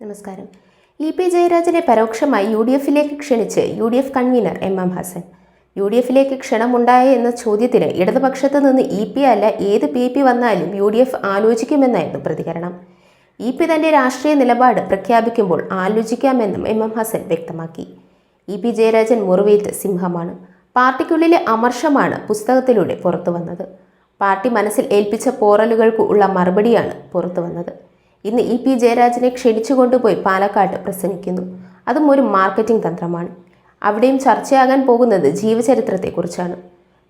നമസ്കാരം. E P ജയരാജനെ പരോക്ഷമായി U D എഫിലേക്ക് ക്ഷണിച്ച് U D F convenor M M Hasan. U D എഫിലേക്ക് ക്ഷണമുണ്ടായ എന്ന ചോദ്യത്തിന് ഇടതുപക്ഷത്ത് നിന്ന് ഇ പി അല്ല ഏത് പി പി വന്നാലും യു ഡി എഫ് ആലോചിക്കുമെന്നായിരുന്നു പ്രതികരണം. ഇ പി തന്റെ രാഷ്ട്രീയ നിലപാട് പ്രഖ്യാപിക്കുമ്പോൾ ആലോചിക്കാമെന്നും എം എം ഹസൻ വ്യക്തമാക്കി. ഇ പി ജയരാജൻ മുറിവേറ്റ് സിംഹമാണ്. പാർട്ടിക്കുള്ളിലെ അമർഷമാണ് പുസ്തകത്തിലൂടെ പുറത്തു വന്നത് പാർട്ടി മനസ്സിൽ ഏൽപ്പിച്ച പോറലുകൾക്ക് ഉള്ള മറുപടിയാണ് പുറത്തു വന്നത് ഇന്ന് ഇ പി ജയരാജനെ ക്ഷണിച്ചു കൊണ്ടുപോയി പാലക്കാട് പ്രസംഗിക്കുന്നു. അതും ഒരു മാർക്കറ്റിംഗ് തന്ത്രമാണ്. അവിടെയും ചർച്ചയാകാൻ പോകുന്നത് ജീവചരിത്രത്തെക്കുറിച്ചാണ്.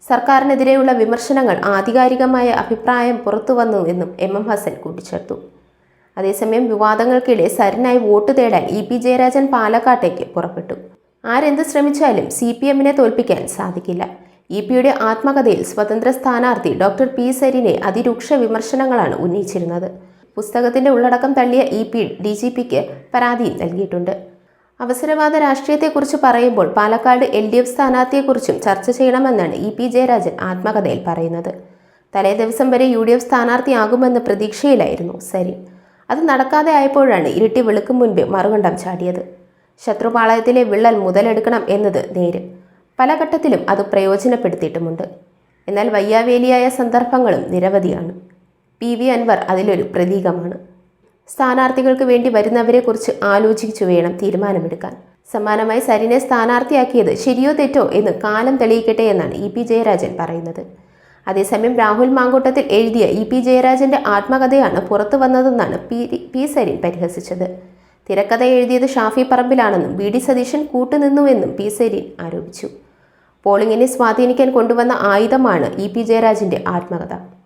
സർക്കാരിനെതിരെയുള്ള വിമർശനങ്ങൾ ആധികാരികമായ അഭിപ്രായം പുറത്തു വന്നു എന്നും എം എം ഹസൻ കൂട്ടിച്ചേർത്തു. അതേസമയം വിവാദങ്ങൾക്കിടെ സരനായി വോട്ട് തേടാൻ ഇ പി ജയരാജൻ പാലക്കാട്ടേക്ക് പുറപ്പെട്ടു. ആരെന്ത് ശ്രമിച്ചാലും സി പി എമ്മിനെ തോൽപ്പിക്കാൻ സാധിക്കില്ല. ഇ പിയുടെ ആത്മകഥയിൽ സ്വതന്ത്ര സ്ഥാനാർത്ഥി ഡോക്ടർ പി സരിനെ അതിരൂക്ഷ വിമർശനങ്ങളാണ് ഉന്നയിച്ചിരുന്നത്. പുസ്തകത്തിന്റെ ഉള്ളടക്കം തള്ളിയ ഇ പി ഡി ജി പിക്ക് പരാതിയും നൽകിയിട്ടുണ്ട്. അവസരവാദ രാഷ്ട്രീയത്തെക്കുറിച്ച് പറയുമ്പോൾ പാലക്കാട് എൽ ഡി എഫ് സ്ഥാനാർത്ഥിയെക്കുറിച്ചും ചർച്ച ചെയ്യണമെന്നാണ് ഇ പി ജയരാജൻ ആത്മകഥയിൽ പറയുന്നത്. തലേ ദിവസം വരെ യു ഡി എഫ് സ്ഥാനാർത്ഥിയാകുമെന്ന് പ്രതീക്ഷയിലായിരുന്നു സരി. അത് നടക്കാതെ ആയപ്പോഴാണ് ഇരുട്ടി വെളുക്കും മുൻപ് മറുകണ്ഠം ചാടിയത്. ശത്രുപാളയത്തിലെ വിള്ളൽ മുതലെടുക്കണം എന്നത് നേര്. പല ഘട്ടത്തിലും അത് പ്രയോജനപ്പെടുത്തിയിട്ടുമുണ്ട്. എന്നാൽ വയ്യാവേലിയായ സന്ദർഭങ്ങളും നിരവധിയാണ്. പി വി അൻവർ അതിലൊരു പ്രതീകമാണ്. സ്ഥാനാർത്ഥികൾക്ക് വേണ്ടി വരുന്നവരെക്കുറിച്ച് ആലോചിച്ചു വേണം തീരുമാനമെടുക്കാൻ. സമാനമായി സരിനെ സ്ഥാനാർത്ഥിയാക്കിയത് ശരിയോ തെറ്റോ എന്ന് കാലം തെളിയിക്കട്ടെ എന്നാണ് ഇ പി ജയരാജൻ പറയുന്നത്. അതേസമയം രാഹുൽ മാങ്കൂട്ടത്തിൽ എഴുതിയ ഇ പി ജയരാജന്റെ ആത്മകഥയാണ് പുറത്തു വന്നതെന്നാണ് പി പി സരിൻ പരിഹസിച്ചത്. തിരക്കഥ എഴുതിയത് ഷാഫി പറമ്പിലാണെന്നും ബി ഡി സതീശൻ കൂട്ടുനിന്നുവെന്നും പി സരിൻ ആരോപിച്ചു. പോളിങ്ങിനെ സ്വാധീനിക്കാൻ കൊണ്ടുവന്ന ആയുധമാണ് ഇ പി ജയരാജന്റെ ആത്മകഥ.